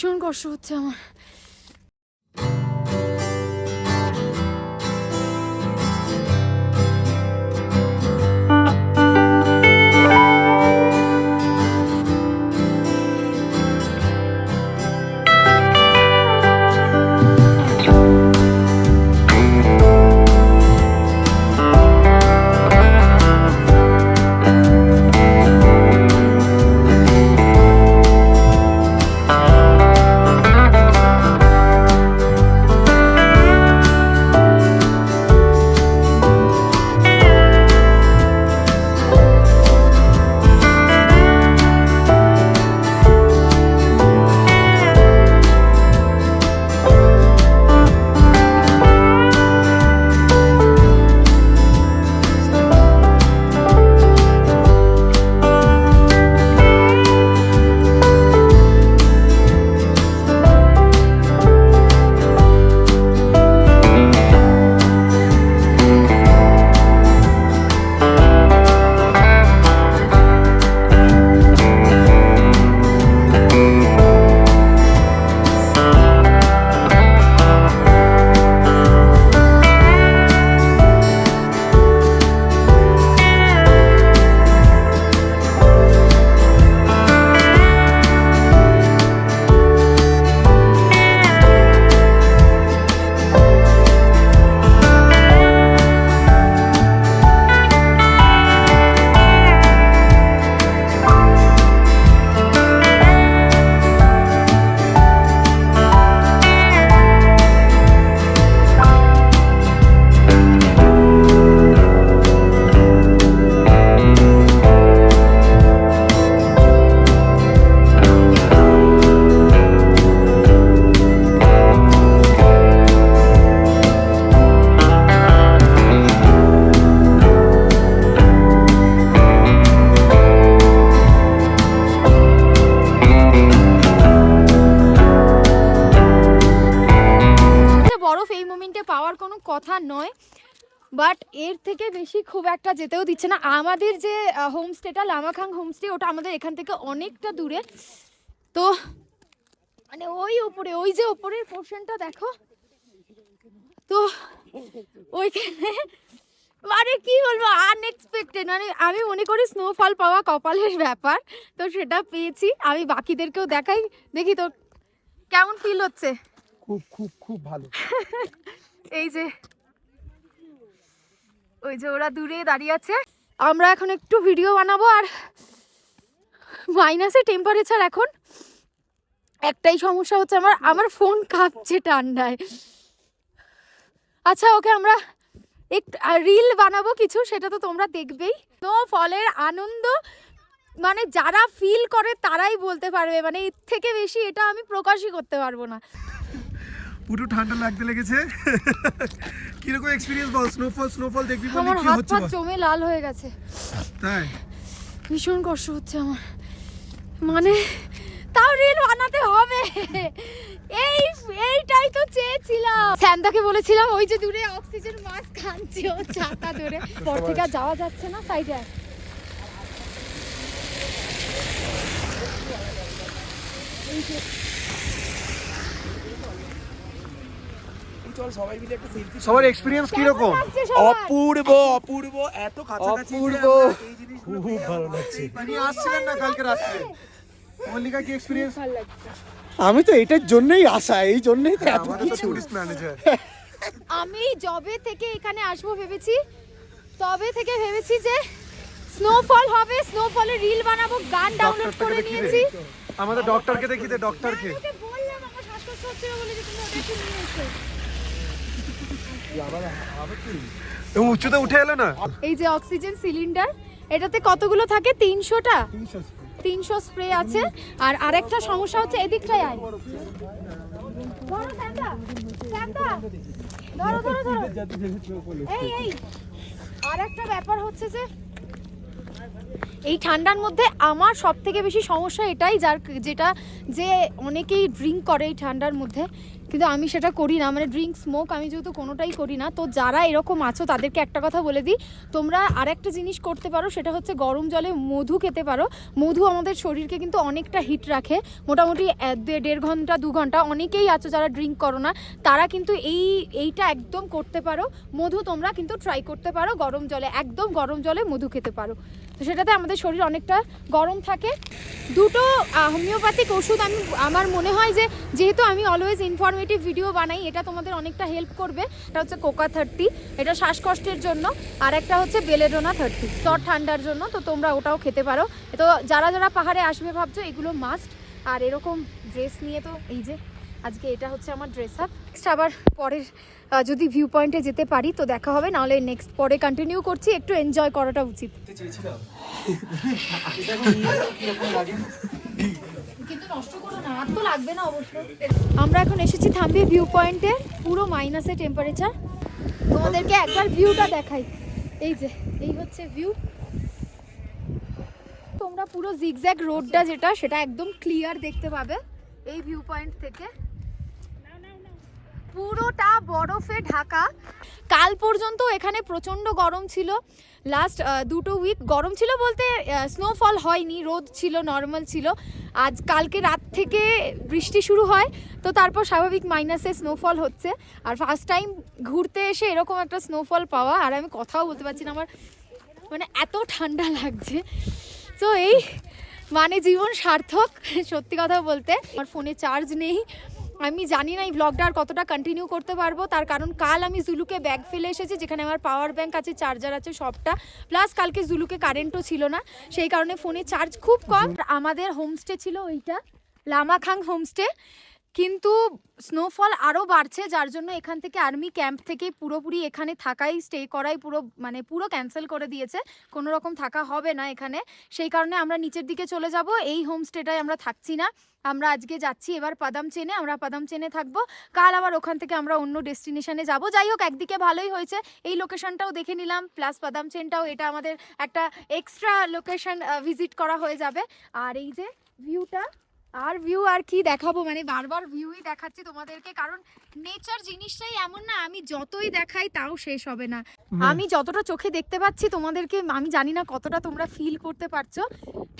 ভীষণ কষ্ট হচ্ছে আমার কথা নয় বাট এর থেকে বেশি খুব একটা যেতেও দিচ্ছে না। আমাদের যে হোমস্টেটা লামাখাং হোমস্টে ওটা আমাদের এখান থেকে অনেকটা দূরে। তো মানে ওই উপরে ওই যে ওপরের পোর্শনটা দেখো। তো ওইখানে মানে কি বলব আনএক্সপেক্টেড মানে আমি মনে করি স্নোফল পাওয়া কপালের ব্যাপার তো সেটা পেয়েছি। আমি বাকিদেরকেও দেখাই দেখি তো কেমন ফিল হচ্ছে। খুব খুব খুব ভালো। এই যে, ওই যে ওরা দূরে দাঁড়িয়ে আছে। আমরা এখন একটু ভিডিও বানাবো আর মাইনাসে টেম্পারেচার এখন। একটাই সমস্যা হচ্ছে আমার আমার ফোন কাঁপছে ঠান্ডায়। আচ্ছা ওকে আমরা একটু রিল বানাবো কিছু, সেটা তো তোমরা দেখবেই। তো ফলের আনন্দ মানে যারা ফিল করে তারাই বলতে পারবে মানে এর থেকে বেশি এটা আমি প্রকাশই করতে পারব না। পুরো ঠান্ডা লাগতে লেগেছে। কীরকম এক্সপিরিয়েন্স বল স্নোফল স্নোফল দেখবি বলি আমার কি হচ্ছে পা বল? জমে লাল হয়ে গেছে। তাই? ভীষণ কষ্ট হচ্ছে আমার। মানে তাও রিল বানাতে হবে। এই এইটাই তো চেয়েছিলাম। স্যান্দাকে বলেছিলাম ওই যে দূরে অক্সিজেন মাস্ক খাচ্ছে ও ছাতা ধরে। পর থেকে আর যাওয়া যাচ্ছে না সাইডে সবার এক্সপিরিয়েন্স কি রকম অপূর্ব অপূর্ব এত কাছাকাছি অপূর্ব। খুব ভালো লাগছে। আপনি আসছিলেন না কালকে রাত্রে? মল্লিকা কি এক্সপিরিয়েন্স ভালো লাগছে। আমি তো এটার জন্যই আসা এই জন্যই তো এত আমাদের তো কিছু। টুরিস্ট ম্যানেজার আমি জবে থেকে এখানে আসব ভেবেছি তবে থেকে ভেবেছি যে স্নোফল হবে স্নোফলের রিল বানাবো গান ডাউনলোড করে নিয়েছি। আমাদের ডক্টরকে দেখি দে ডক্টরকে বললাম আমার শ্বাসকষ্ট হচ্ছিল বলে যে তুমি ওটা নিয়ে এসো। এবং উচ্চতে উঠে এলো না? এই যে অক্সিজেন সিলিন্ডার এটাতে কতগুলো থাকে? তিনশোটা? তিনশো স্প্রে। আছে। আর আরেকটা সমস্যা হচ্ছে এদিকটায় আয়। ধরো ধরো, ধরো, ধরো। এই, এই, আরেকটা ব্যাপার হচ্ছে যে এই ঠান্ডার মধ্যে আমার সব থেকে বেশি সমস্যা এটাই যার যেটা যে অনেকেই ড্রিঙ্ক করে এই ঠান্ডার মধ্যে। কিন্তু আমি সেটা করি না মানে ড্রিঙ্ক স্মোক আমি যেহেতু কোনোটাই করি না, তো যারা এরকম আছো তাদেরকে একটা কথা বলে দিই, তোমরা আরেকটা জিনিস করতে পারো, সেটা হচ্ছে গরম জলে মধু খেতে পারো। মধু আমাদের শরীরকে কিন্তু অনেকটা হিট রাখে, মোটামুটি দেড় ঘণ্টা, দু ঘণ্টা, অনেকেই আছো যারা ড্রিঙ্ক করো না, তারা কিন্তু এই, এইটা একদম করতে পারো। মধু তোমরা কিন্তু ট্রাই করতে পারো গরম জলে, একদম গরম জলে মধু খেতে পারো। তো সেটাতে আমাদের শরীর অনেকটা গরম থাকে। দুটো হোমিওপ্যাথিক ওষুধ আমি, আমার মনে হয় যে, যেহেতু আমি অলওয়েজ ইনফরমেটিভ ভিডিও বানাই, এটা তোমাদের অনেকটা হেল্প করবে। এটা হচ্ছে কোকা থার্টি এটা শ্বাসকষ্টের জন্য। আর একটা হচ্ছে বেলেডোনা থার্টি জ্বর ঠান্ডার জন্য। তো তোমরা ওটাও খেতে পারো। তো যারা যারা পাহাড়ে আসবে ভাবছ, এগুলো মাস্ট আর এরকম ড্রেস নিয়ে তো এই যে, আজকে এটা হচ্ছে আমার ড্রেস আপ নেক্সট আবার পরের যদি ভিউ পয়েন্টে যেতে পারি, তো দেখা হবে। নাহলে নেক্সট পরে কন্টিনিউ করছি। একটু এনজয় করাটা উচিত। আমরা এখন এসেছি থাম্বি ভিউ পয়েন্টে পুরো মাইনাসে টেম্পারেচার তোমাদেরকে একবার ভিউটা দেখাই। এই যে, এই হচ্ছে ভিউ তোমরা পুরো জিগজ্যাগ রোডটা যেটা, সেটা একদম ক্লিয়ার দেখতে পাবে এই ভিউ পয়েন্ট থেকে। পুরোটা বরফে ঢাকা। কাল পর্যন্ত এখানে প্রচণ্ড গরম ছিল। লাস্ট দুটো উইক গরম ছিল বলতে স্নোফল হয়নি, রোদ ছিল নর্মাল ছিল। আজ কালকে রাত থেকে বৃষ্টি শুরু হয়, তো তারপর স্বাভাবিক মাইনাসে স্নোফল হচ্ছে। আর ফার্স্ট টাইম ঘুরতে এসে এরকম একটা স্নোফল পাওয়া, আর আমি কথাও বলতে পারছি না, আমার মানে এত ঠান্ডা লাগছে। তো এই মানে জীবন সার্থক, সত্যি কথা বলতে। আমার ফোনে চার্জ নেই। আমি জানি না এই ব্লগটা আর কতটা কন্টিনিউ করতে পারব। তার কারণ কাল আমি জুলুকে ব্যাগ ফেলে এসেছি, যেখানে আমার পাওয়ার ব্যাঙ্ক আছে চার্জার আছে, সবটা। প্লাস কালকে জুলুকে কারেন্টও ছিল না, সেই কারণে ফোনে চার্জ খুব কম। আমাদের হোমস্টে ছিল ওইটা, লামাখাং হোমস্টে কিন্তু স্নোফল আরও বাড়ছে, যার জন্য এখান থেকে আর্মি ক্যাম্প থেকে পুরোপুরি এখানে থাকাই স্টে করাই পুরো মানে পুরো ক্যান্সেল করে দিয়েছে। কোনো রকম থাকা হবে না এখানে। সেই কারণে আমরা নিচের দিকে চলে যাব। এই হোমস্টেটায় আমরা থাকছি না। আমরা আজকে যাচ্ছি এবার পাদাম চেনে আমরা পাদাম চেনে থাকব। কাল আবার ওখান থেকে আমরা অন্য ডেস্টিনেশনে যাব। যাই হোক, একদিকে ভালোই হয়েছে। এই লোকেশনটাও দেখে নিলাম। প্লাস পাদাম চেনটাও এটা আমাদের একটা এক্সট্রা লোকেশন ভিজিট করা হয়ে যাবে। আর এই যে ভিউটা আর ভিউ আর কি দেখাবো? মানে বারবার ভিউই দেখাচ্ছি তোমাদেরকে কারণ নেচার জিনিসটাই এমন না আমি যতই দেখাই তাও শেষ হবে না। আমি যতটা চোখে দেখতে পাচ্ছি তোমাদেরকে আমি জানি না কতটা তোমরা ফিল করতে পারছ।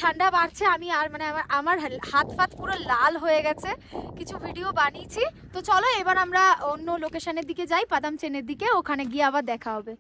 ঠান্ডা বাড়ছে আমি আর মানে আমার আমার হাত ফাত পুরো লাল হয়ে গেছে। কিছু ভিডিও বানিয়েছি। তো চলো এবার আমরা অন্য লোকেশনের দিকে যাই পাদাম চেনের দিকে ওখানে গিয়ে আবার দেখা হবে।